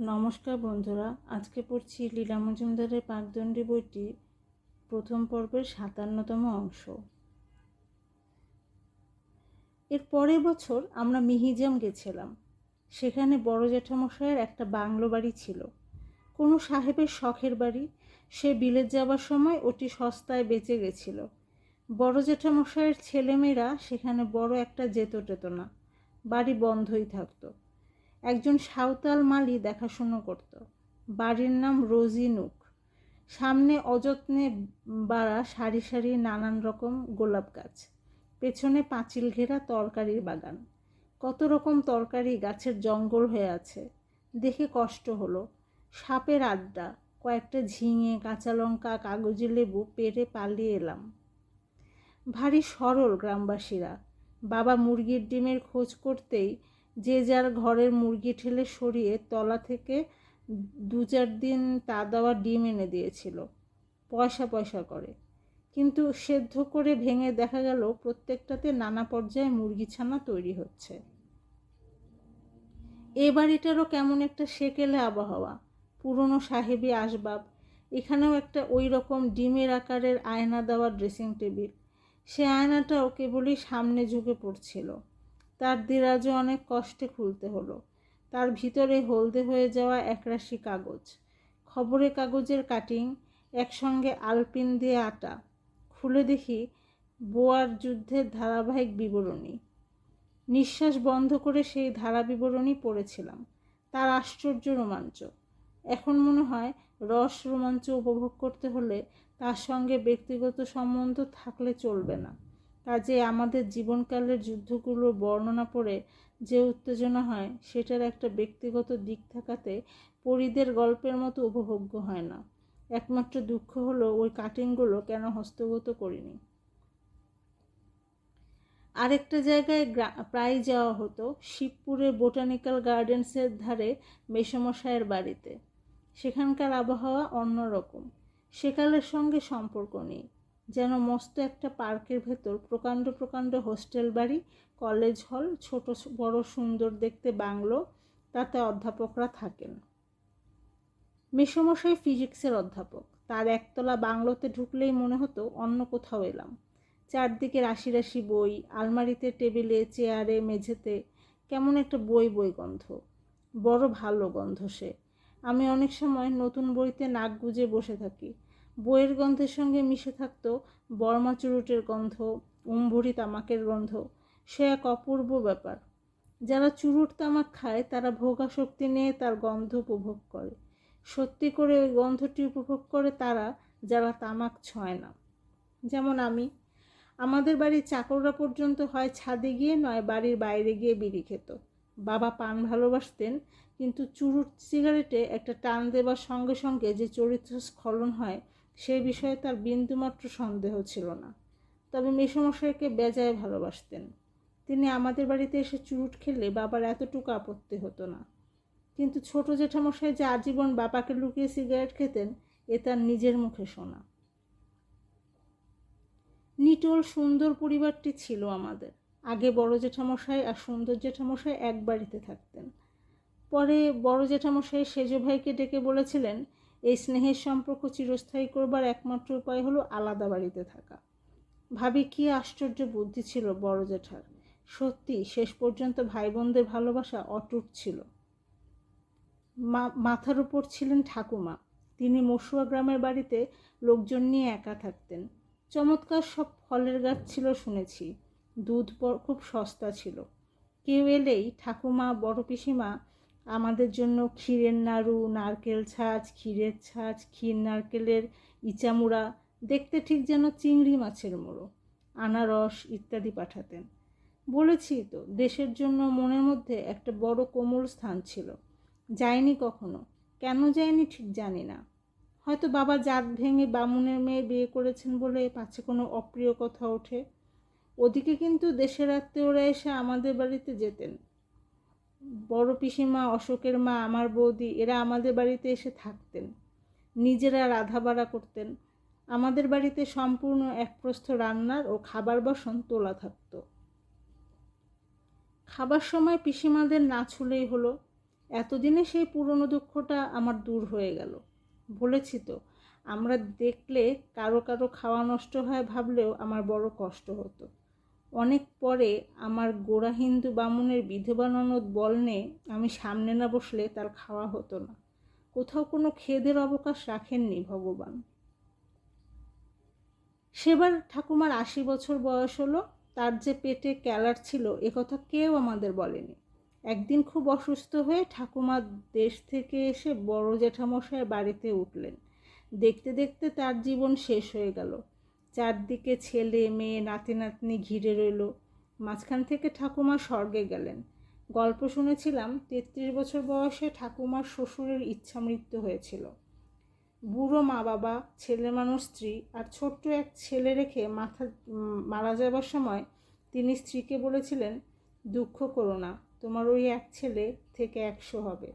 নমস্কার বন্ধুরা, আজকে পড়ছি লীলা মজুমদারের পাকদণ্ডী বইটি প্রথম পর্বের সাতান্নতম অংশ। এর পরের বছর আমরা মিহিজাম গেছিলাম। সেখানে বড় জ্যাঠামশাইয়ের একটা বাংলো বাড়ি ছিল। কোনো সাহেবের শখের বাড়ি। সে বিলেত যাবার সময় ওটি সস্তায় বেঁচে গেছিল। বড় জ্যাঠামশাইয়ের ছেলেমেয়েরা সেখানে বড় একটা যেত টেত না। বাড়ি বন্ধই থাকতো। একজন সাঁওতাল মালি দেখাশুনো করত। বাড়ির নাম রোজিনুক সামনে অযত্নে বাড়া সারি সারি নানান রকম গোলাপ গাছ। পেছনে পাঁচিল ঘেরা তরকারির বাগান। কত রকম তরকারি গাছের জঙ্গল হয়ে আছে। দেখে কষ্ট হলো। সাপের আড্ডা, কয়েকটা ঝিঙে, কাঁচা লঙ্কা, কাগজি লেবু পেরে পালিয়ে এলাম। ভারী সরল গ্রামবাসীরা। বাবা মুরগির ডিমের খোঁজ করতেই যে যার ঘরের মুরগি ঠেলে সরিয়ে তলা থেকে দু চার দিন তা দেওয়া ডিম এনে দিয়েছিল, পয়সা পয়সা করে। কিন্তু সেদ্ধ করে ভেঙে দেখা গেল প্রত্যেকটাতে নানা পর্যায়ে মুরগি ছানা তৈরি হচ্ছে। এ বাড়িটারও কেমন একটা সেকেলে আবহাওয়া, পুরনো সাহেবী আসবাব, এখানেও একটা ওই রকম ডিমের আকারের আয়না দেওয়া ড্রেসিং টেবিল সে আয়নাটাও কেবলই সামনে ঝুঁকে পড়ছিল। তার দিরাজও অনেক কষ্টে খুলতে হলো। তার ভিতরে হলদে হয়ে যাওয়া একরাশি কাগজ। খবরের কাগজের কাটিং একসঙ্গে আলপিন দিয়ে আটা। খুলে দেখি বোয়ার যুদ্ধের ধারাবাহিক বিবরণী। নিঃশ্বাস বন্ধ করে সেই ধারা বিবরণী পড়েছিলাম। তার আশ্চর্য রোমাঞ্চ। এখন মনে হয় রস রোমাঞ্চ উপভোগ করতে হলে তার সঙ্গে ব্যক্তিগত সম্বন্ধ থাকলে চলবে না। কাজে আমাদের জীবনকালের যুদ্ধগুলো বর্ণনা পড়ে যে উত্তেজনা হয়, সেটার একটা ব্যক্তিগত দিক থাকাতে পরিদের গল্পের মতো উপভোগ্য হয় না। একমাত্র দুঃখ হলো ওই কাটিংগুলো কেন হস্তগত করিনি। আরেকটা জায়গায় প্রায় যাওয়া হতো শিবপুরের বোটানিক্যাল গার্ডেন্সের ধারে মেসমশায়ের বাড়িতে। সেখানকার আবহাওয়া অন্যরকম। সেকালের সঙ্গে সম্পর্ক নেই। যেন মস্ত একটা পার্কের ভেতর, প্রকাণ্ড প্রকাণ্ড হোস্টেল বাড়ি, কলেজ হল, ছোট বড় সুন্দর দেখতে বাংলো, তাতে অধ্যাপকরা থাকেন। মেসমশাই ফিজিক্সের অধ্যাপক। তার একতলা বাংলোতে ঢুকলেই মনে হতো অন্য কোথাও এলাম। চারদিকে রাশি রাশি বই, আলমারিতে টেবিলে, চেয়ারে, মেঝেতে, কেমন একটা বই বই গন্ধ। বড় ভালো গন্ধ সে। আমি অনেক সময় নতুন বইতে নাক গুজে বসে থাকি। বইয়ের গন্ধের সঙ্গে মিশে থাকতো বর্মা চুরুটের গন্ধ উমভরি তামাকের গন্ধ। সে এক অপূর্ব ব্যাপার। যারা চুরুট তামাক খায়, তারা ভোগাশক্তি নিয়ে তার গন্ধ উপভোগ করে। সত্যি করে ওই গন্ধটি উপভোগ করে তারা যারা তামাক ছয় না। যেমন আমি। আমাদের বাড়ির চাকররা পর্যন্ত হয় ছাদে গিয়ে, নয় বাড়ির বাইরে গিয়ে বিড়ি খেত। বাবা পান ভালোবাসতেন, কিন্তু চুরুট সিগারেটে একটা টান দেবার সঙ্গে সঙ্গে যে চরিত্র স্খলন হয় সে বিষয়ে তার বিন্দুমাত্র সন্দেহ ছিল না। তবে মেসমশাইকে বেজায় ভালোবাসতেন। তিনি আমাদের বাড়িতে এসে চুরুট খেলে বাবার এতটুকু আপত্তি হতো না। কিন্তু ছোট জেঠামশাই যে আজীবন বাবাকে লুকিয়ে সিগারেট খেতেন, এ তার নিজের মুখে শোনা। নিটোল সুন্দর পরিবারটি ছিল আমাদের। আগে বড় জেঠামশাই আর সুন্দর জেঠামশাই এক বাড়িতে থাকতেন। পরে বড় জেঠামশাই সেজ ভাইকে ডেকে বলেছিলেন এই স্নেহের সম্পর্ক চিরস্থায়ী করবার একমাত্র উপায় হলো আলাদা বাড়িতে থাকা। ভাবি কি আশ্চর্য বুদ্ধি ছিল বড় জেঠার। সত্যি, শেষ পর্যন্ত ভাই বোনদের ভালোবাসা অটুট ছিল। মাথার উপর ছিলেন ঠাকুমা। তিনি মসুয়া গ্রামের বাড়িতে লোকজন নিয়ে একা থাকতেন। চমৎকার সব ফলের গাছ ছিল শুনেছি। দুধ খুব সস্তা ছিল। কেউ এলেই ঠাকুমা, বড় পিসিমা আমাদের জন্য ক্ষীরের নাড়ু, নারকেল ছাঁচ, ক্ষীরের ছাঁচ, ক্ষীর নারকেলের ইচামুড়া, দেখতে ঠিক যেন চিংড়ি মাছের মোড়ো, আনারস ইত্যাদি পাঠাতেন। বলেছি তো, দেশের জন্য মনের মধ্যে একটা বড় কোমল স্থান ছিল। যায়নি কখনো? কেন যায়নি ঠিক জানি না। হয়তো বাবা জাত ভেঙে বামুনের মেয়ে বিয়ে করেছেন বলে পাছে কোনো অপ্রিয় কথা ওঠে। ওদিকে কিন্তু দেশের আত্মীয়রা এসে আমাদের বাড়িতে যেতেন। বড় পিসিমা, অশোকের মা, আমার বৌদি, এরা আমাদের বাড়িতে এসে থাকতেন। নিজেরা রাধা বাড়া করতেন। আমাদের বাড়িতে সম্পূর্ণ এক প্রস্থ রান্নার ও খাবার বসন তোলা থাকত। খাবার সময় পিসিমাদের না ছুলেই হলো। এতদিনে সেই পুরনো দুঃখটা আমার দূর হয়ে গেল। বলেছি তো, আমরা দেখলে কারও কারও খাওয়া নষ্ট হয় ভাবলেও আমার বড় কষ্ট হতো। অনেক পরে আমার গোড়া হিন্দু বামুনের বিধবা ননদ বলনে আমি সামনে না বসলে তার খাওয়া হতো না। কোথাও কোনো খেদের অবকাশ রাখেননি ভগবান। সেবার ঠাকুমার আশি বছর বয়স হলো, তার যে পেটে ক্যালার ছিল একথা কেউ আমাদের বলেনি। একদিন খুব অসুস্থ হয়ে ঠাকুমা দেশ থেকে এসে বড় জেঠামশাই বাড়িতে উঠলেন। দেখতে দেখতে তার জীবন শেষ হয়ে গেল। চারদিকে ছেলে, মেয়ে, নাতি, নাতনি ঘিরে রইল। মাঝখান থেকে ঠাকুমা স্বর্গে গেলেন। গল্প শুনেছিলাম, তেত্রিশ বছর বয়সে ঠাকুমার শ্বশুরের ইচ্ছা মৃত্যু হয়েছিল। বুড়ো মা বাবা, ছেলে মানুষ, স্ত্রী আর ছোট্ট এক ছেলে রেখে মাথা মারা যাবার সময় তিনি স্ত্রীকে বলেছিলেন, দুঃখ করো না, তোমার ওই এক ছেলে থেকে একশো হবে।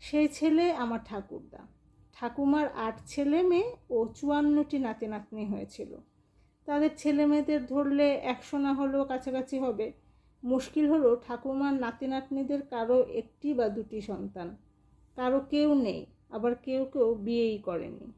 সেই ছেলে আমার ঠাকুরদা। ঠাকুমার আট ছেলে মেয়ে ও চুয়ান্নটি নাতি নাতনি হয়েছিল। তাদের ছেলে মেয়েদের ধরলে একশো না হলেও কাছাকাছি হবে। মুশকিল হলো ঠাকুমার নাতি নাতনিদের কারও একটি বা দুটি সন্তান। কারও কেউ নেই, আবার কেউ কেউ বিয়েই করেনি।